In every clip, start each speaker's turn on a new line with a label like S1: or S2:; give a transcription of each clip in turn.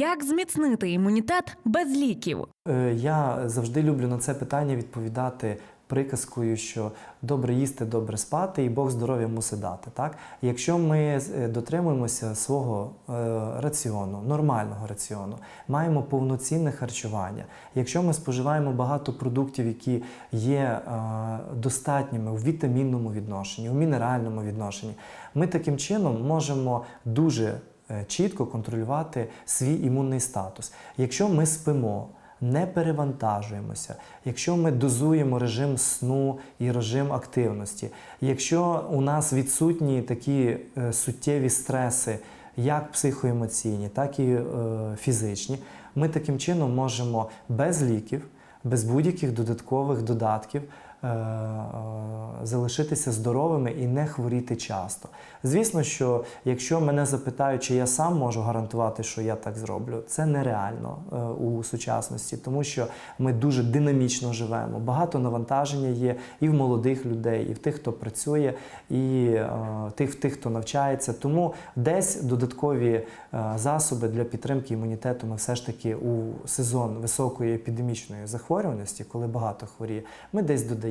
S1: Як зміцнити імунітет без ліків?
S2: Е, Я завжди люблю на це питання відповідати приказкою, що добре їсти, добре спати, і Бог здоров'я мусить дати. Так? Якщо ми е, дотримуємося свого е, раціону, нормального раціону, маємо повноцінне харчування, якщо ми споживаємо багато продуктів, які є е, достатніми у вітамінному відношенні, у мінеральному відношенні, ми таким чином можемо дуже чітко контролювати свій імунний статус. Якщо ми спимо, не перевантажуємося, якщо ми дозуємо режим сну і режим активності, якщо у нас відсутні такі е, суттєві стреси, як психоемоційні, так і е, фізичні, ми таким чином можемо без ліків, без будь-яких додаткових додатків е, е, залишитися здоровими і не хворіти часто. Звісно, що якщо мене запитають, чи я сам можу гарантувати, що я так зроблю, це нереально е, у сучасності, тому що ми дуже динамічно живемо. Багато навантаження є і в молодих людей, і в тих, хто працює, і е, тих, в тих, хто навчається. Тому десь додаткові е, засоби для підтримки імунітету ми все ж таки у сезон високої епідемічної захворюваності, коли багато хворіє, ми десь додаємо.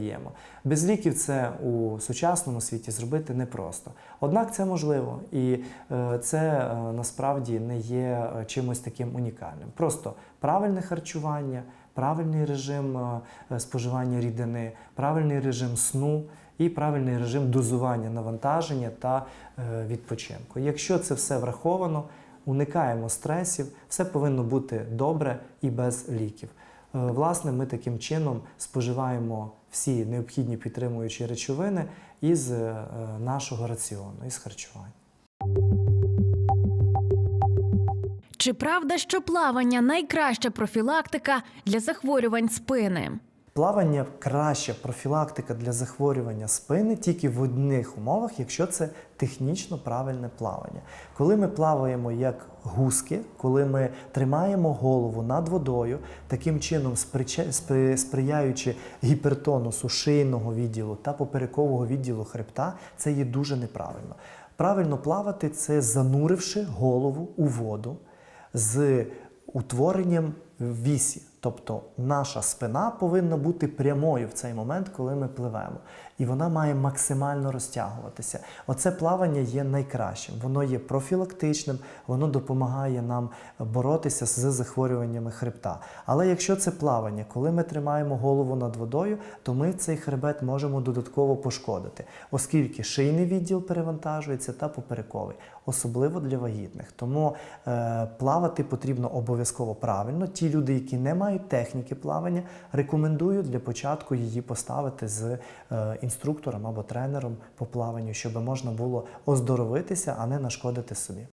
S2: Без ліків це у сучасному світі зробити непросто. Однак це можливо, і е, це е, насправді не є е, чимось таким унікальним. Просто правильне харчування, правильний режим споживання рідини, правильний режим сну. І правильний режим дозування навантаження та відпочинку. Якщо це все враховано, уникаємо стресів, все повинно бути добре і без ліків. Власне, ми таким чином споживаємо всі необхідні підтримуючі речовини із е, нашого раціону, із харчування.
S1: Чи правда, що плавання найкраща профілактика для захворювань спини?
S2: Плавання краща профілактика для захворювання спини тільки в одних умовах, якщо це технічно правильне плавання. Коли ми плаваємо як гуски, коли ми тримаємо голову над водою, таким чином сприяючи гіпертонусу шийного відділу та поперекового відділу хребта, це є дуже неправильно. Правильно плавати це зануривши голову у воду з утворенням вісі. Тобто наша спина повинна бути прямою в цей момент, коли ми пливемо. І вона має максимально розтягуватися. Оце плавання є найкращим. Воно є профілактичним, воно допомагає нам боротися з захворюваннями хребта. Але якщо це плавання, коли ми тримаємо голову над водою, то ми цей хребет можемо додатково пошкодити, оскільки шийний відділ перевантажується та поперековий, особливо для вагітних. Тому е, плавати потрібно обов'язково правильно. Ті люди, які не мають техніки плавання, рекомендую для початку її поставити з е, інструктором або тренером по плаванню, щоб можна було оздоровитися, а не нашкодити собі.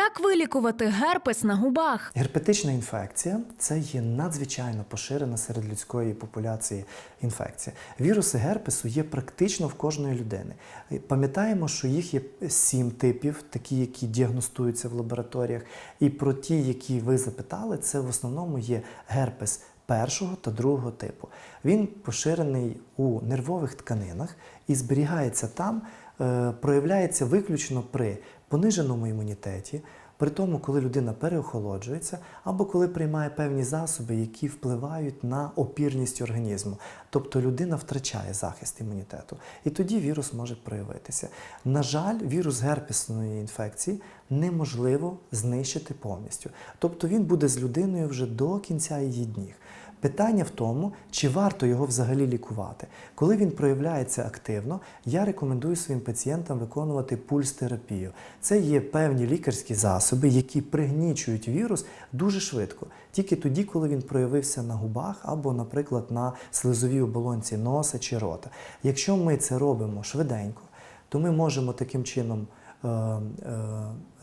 S1: Як вилікувати герпес на губах?
S2: Герпетична інфекція це є надзвичайно поширена серед людської популяції інфекція. Віруси герпесу є практично в кожної людини. Пам'ятаємо, що їх є сім типів, такі, які діагностуються в лабораторіях. І про ті, які ви запитали, це в основному є герпес першого та другого типу. Він поширений у нервових тканинах і зберігається там, е, проявляється виключно при пониженому імунітеті, при тому, коли людина переохолоджується, або коли приймає певні засоби, які впливають на опірність організму. Тобто людина втрачає захист імунітету. І тоді вірус може проявитися. На жаль, вірус герпесної інфекції неможливо знищити повністю. Тобто він буде з людиною вже до кінця її днів. Питання в тому, чи варто його взагалі лікувати. Коли він проявляється активно, я рекомендую своїм пацієнтам виконувати пульс-терапію. Це є певні лікарські засоби, які пригнічують вірус дуже швидко, тільки тоді, коли він проявився на губах або, наприклад, на слизовій оболонці носа чи рота. Якщо ми це робимо швиденько, то ми можемо таким чином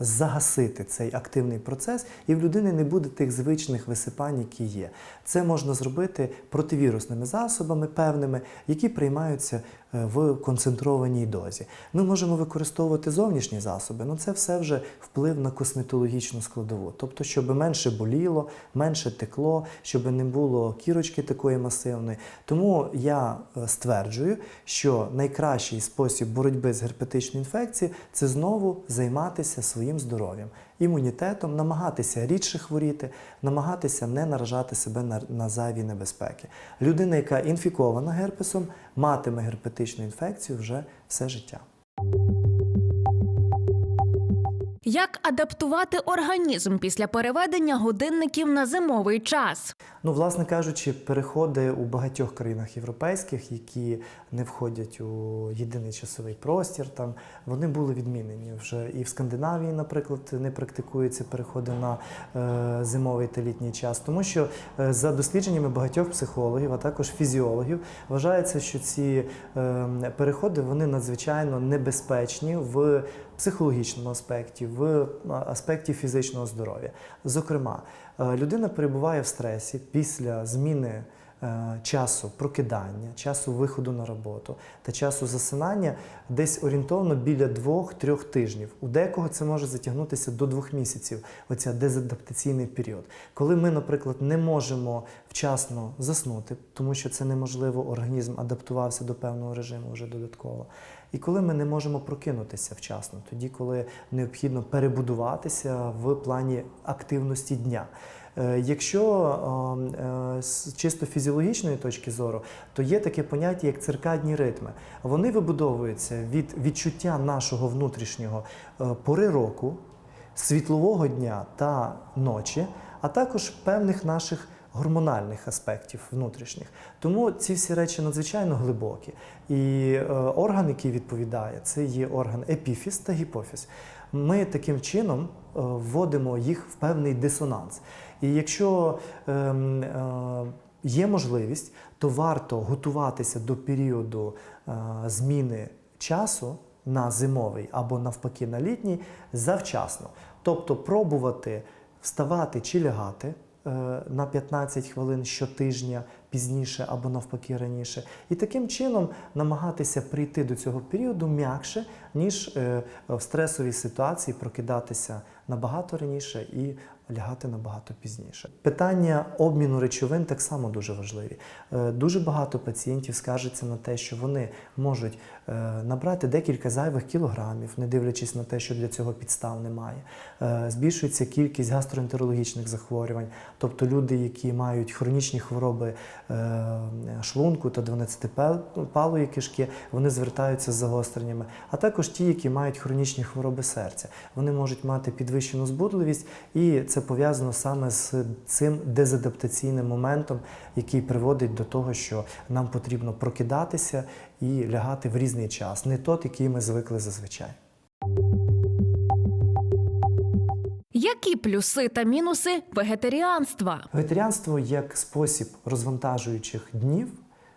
S2: загасити цей активний процес, і в людини не буде тих звичних висипань, які є. Це можна зробити противірусними засобами певними, які приймаються е, в концентрованій дозі. Ми можемо використовувати зовнішні засоби, але це все вже вплив на косметологічну складову. Тобто, щоб менше боліло, менше текло, щоб не було кірочки такої масивної. Тому я е, стверджую, що найкращий спосіб боротьби з герпетичною інфекцією це знову займатися своїм здоров'ям, імунітетом, намагатися рідше хворіти, намагатися не наражати себе на, на зайві небезпеки. Людина, яка інфікована герпесом, матиме герпетичну інфекцію вже все життя.
S1: Як адаптувати організм після переведення годинників на зимовий час?
S2: Ну, власне кажучи, переходи у багатьох країнах європейських, які не входять у єдиний часовий простір, там вони були відмінені вже і в Скандинавії, наприклад, не практикуються переходи на е, зимовий та літній час, тому що е, за дослідженнями багатьох психологів, а також фізіологів, вважається, що ці е, переходи вони надзвичайно небезпечні в психологічному аспекті, в аспекті фізичного здоров'я. Зокрема, е, людина перебуває в стресі після зміни е, часу прокидання, часу виходу на роботу та часу засинання десь орієнтовно біля 2-3 тижнів. У декого це може затягнутися до двох місяців, оця дезадаптаційний період. Коли ми, наприклад, не можемо вчасно заснути, тому що це неможливо, організм адаптувався до певного режиму вже додатково. І коли ми не можемо прокинутися вчасно, тоді, коли необхідно перебудуватися в плані активності дня. Е, Якщо е, з чисто фізіологічної точки зору, то є таке поняття, як циркадні ритми. Вони вибудовуються від відчуття нашого внутрішнього е, пори року, світлового дня та ночі, а також певних наших гормональних аспектів внутрішніх. Тому ці всі речі надзвичайно глибокі. І е, орган, який відповідає, це є орган епіфіз та гіпофіз. Ми таким чином е, вводимо їх в певний дисонанс. І якщо ем, е, є можливість, то варто готуватися до періоду е, зміни часу на зимовий або навпаки на літній завчасно. Тобто пробувати вставати чи лягати е, на 15 хвилин щотижня пізніше або навпаки раніше, і таким чином намагатися прийти до цього періоду м'якше, ніж е, в стресовій ситуації прокидатися набагато раніше і лягати набагато пізніше. Питання обміну речовин так само дуже важливі. Е, Дуже багато пацієнтів скаржаться на те, що вони можуть е, набрати декілька зайвих кілограмів, не дивлячись на те, що для цього підстав немає. Е, Збільшується кількість гастроентерологічних захворювань, тобто люди, які мають хронічні хвороби шлунку та 12-палої кишки, вони звертаються з загостреннями, а також ті, які мають хронічні хвороби серця. Вони можуть мати підвищену збудливість, і це пов'язано саме з цим дезадаптаційним моментом, який приводить до того, що нам потрібно прокидатися і лягати в різний час, не той, який ми звикли зазвичай.
S1: Які плюси та мінуси вегетаріанства?
S2: Вегетаріанство як спосіб розвантажуючих днів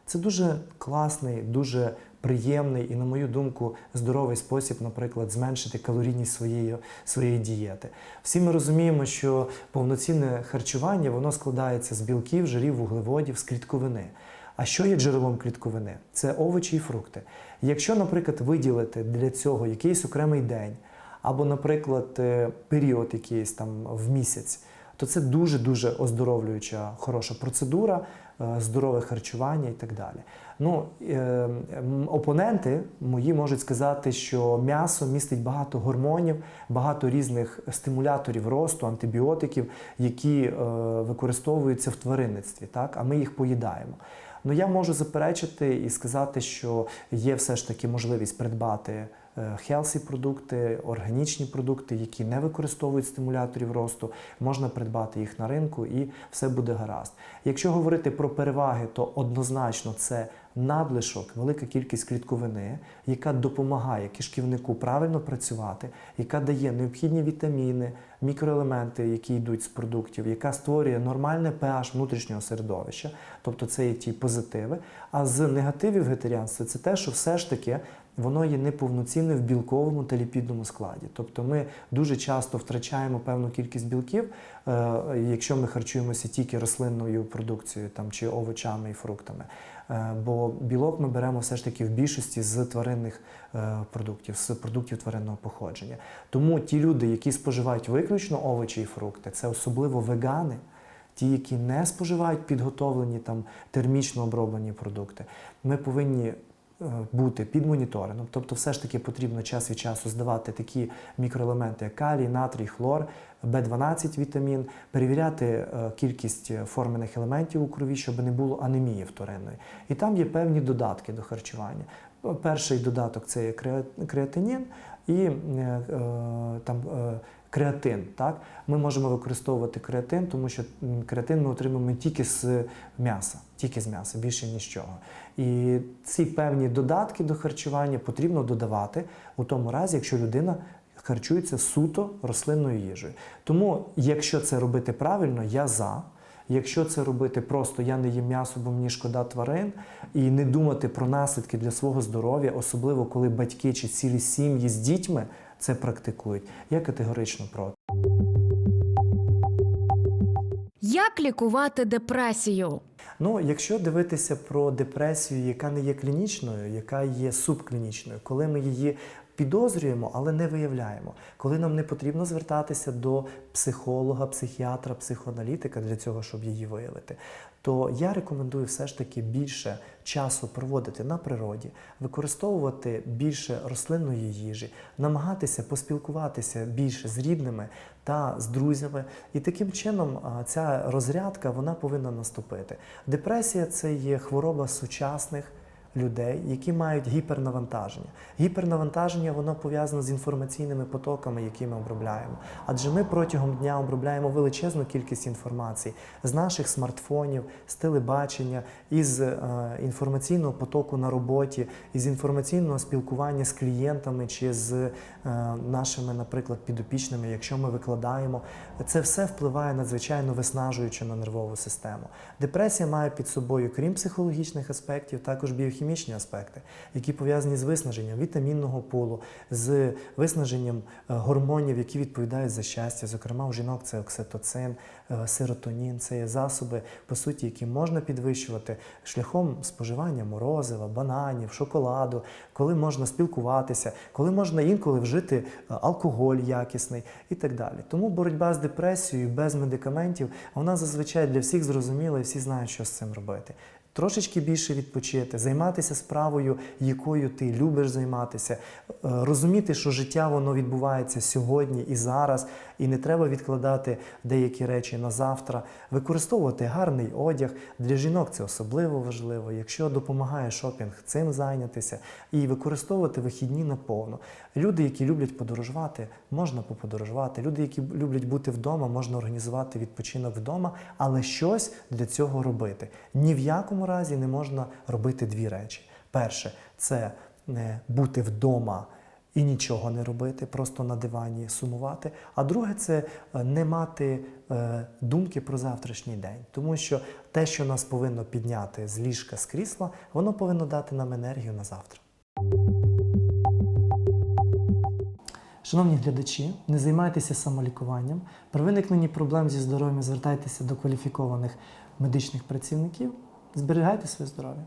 S2: це дуже класний, дуже приємний і, на мою думку, здоровий спосіб, наприклад, зменшити калорійність своєї, своєї дієти. Всі ми розуміємо, що повноцінне харчування воно складається з білків, жирів, вуглеводів, з клітковини. А що є джерелом клітковини? Це овочі і фрукти. Якщо, наприклад, виділити для цього якийсь окремий день, або, наприклад, е, період якийсь там в місяць, то це дуже-дуже оздоровлююча хороша процедура, е, здорове харчування і так далі. Ну, е, опоненти мої можуть сказати, що м'ясо містить багато гормонів, багато різних стимуляторів росту, антибіотиків, які е, використовуються в тваринництві, так? а ми їх поїдаємо. Ну я можу заперечити і сказати, що є все ж таки можливість придбати хелсі продукти, органічні продукти, які не використовують стимуляторів росту, можна придбати їх на ринку і все буде гаразд. Якщо говорити про переваги, то однозначно це надлишок, велика кількість клітковини, яка допомагає кишківнику правильно працювати, яка дає необхідні вітаміни, мікроелементи, які йдуть з продуктів, яка створює нормальне pH внутрішнього середовища, тобто це є ті позитиви. А з негативів вегетаріанства це те, що все ж таки воно є неповноцінне в білковому та ліпідному складі. Тобто ми дуже часто втрачаємо певну кількість білків, е, якщо ми харчуємося тільки рослинною продукцією там, чи овочами і фруктами. Е, Бо білок ми беремо все ж таки в більшості з тваринних е, продуктів, з продуктів тваринного походження. Тому ті люди, які споживають виключно овочі і фрукти, це особливо вегани, ті, які не споживають підготовлені там термічно оброблені продукти, ми повинні бути під моніторингом. Тобто, все ж таки потрібно час від часу здавати такі мікроелементи, як калій, натрій, хлор, В12 вітамін, перевіряти е, кількість формених елементів у крові, щоб не було анемії вторинної. І там є певні додатки до харчування. Перший додаток це креатинін і е, е, там. Креатин, так ми можемо використовувати креатин, тому що креатин ми отримуємо тільки з м'яса, тільки з м'яса, більше ні з чого. І ці певні додатки до харчування потрібно додавати у тому разі, якщо людина харчується суто рослинною їжею. Тому, якщо це робити правильно, я за. Якщо це робити просто я не їм м'ясо, бо мені шкода тварин, і не думати про наслідки для свого здоров'я, особливо коли батьки чи цілі сім'ї з дітьми це практикують, я категорично проти.
S1: Як лікувати депресію?
S2: Ну, якщо дивитися про депресію, яка не є клінічною, яка є субклінічною, коли ми її підозрюємо, але не виявляємо, коли нам не потрібно звертатися до психолога, психіатра, психоаналітика для цього, щоб її виявити, то я рекомендую все ж таки більше часу проводити на природі, використовувати більше рослинної їжі, намагатися поспілкуватися більше з рідними та з друзями. І таким чином ця розрядка вона повинна наступити. Депресія це є хвороба сучасних. Людей, які мають гіпернавантаження. Гіпернавантаження воно пов'язане з інформаційними потоками, які ми обробляємо. Адже ми протягом дня обробляємо величезну кількість інформації з наших смартфонів, з телебачення, із е, інформаційного потоку на роботі, із інформаційного спілкування з клієнтами чи з е, нашими, наприклад, підопічними, якщо ми викладаємо. Це все впливає надзвичайно виснажуюче на нервову систему. Депресія має під собою, крім психологічних аспектів, також біохімічні аспекти, які пов'язані з виснаженням вітамінного пулу, з виснаженням е, гормонів, які відповідають за щастя. Зокрема, у жінок це окситоцин, е, серотонін, це є засоби, по суті, які можна підвищувати шляхом споживання морозива, бананів, шоколаду, коли можна спілкуватися, коли можна інколи вжити е, алкоголь якісний і так далі. Тому боротьба з депресією без медикаментів, вона зазвичай для всіх зрозуміла, і всі знають, що з цим робити. Трошечки більше відпочити, займатися справою, якою ти любиш займатися, е, розуміти, що життя воно відбувається сьогодні і зараз, і не треба відкладати деякі речі на завтра, використовувати гарний одяг. Для жінок це особливо важливо. Якщо допомагає шопінг, цим зайнятися і використовувати вихідні наповно. Люди, які люблять подорожувати, можна поподорожувати. Люди, які люблять бути вдома, можна організувати відпочинок вдома, але щось для цього робити. Ні в якому разі не можна робити дві речі. Перше це не бути вдома і нічого не робити, просто на дивані сумувати. А друге, це е, не мати е, думки про завтрашній день, тому що те, що нас повинно підняти з ліжка з крісла, воно повинно дати нам енергію на завтра. Шановні глядачі, не займайтеся самолікуванням. При виникненні проблем зі здоров'ям звертайтеся до кваліфікованих медичних працівників. Зберігайте своє здоров'я.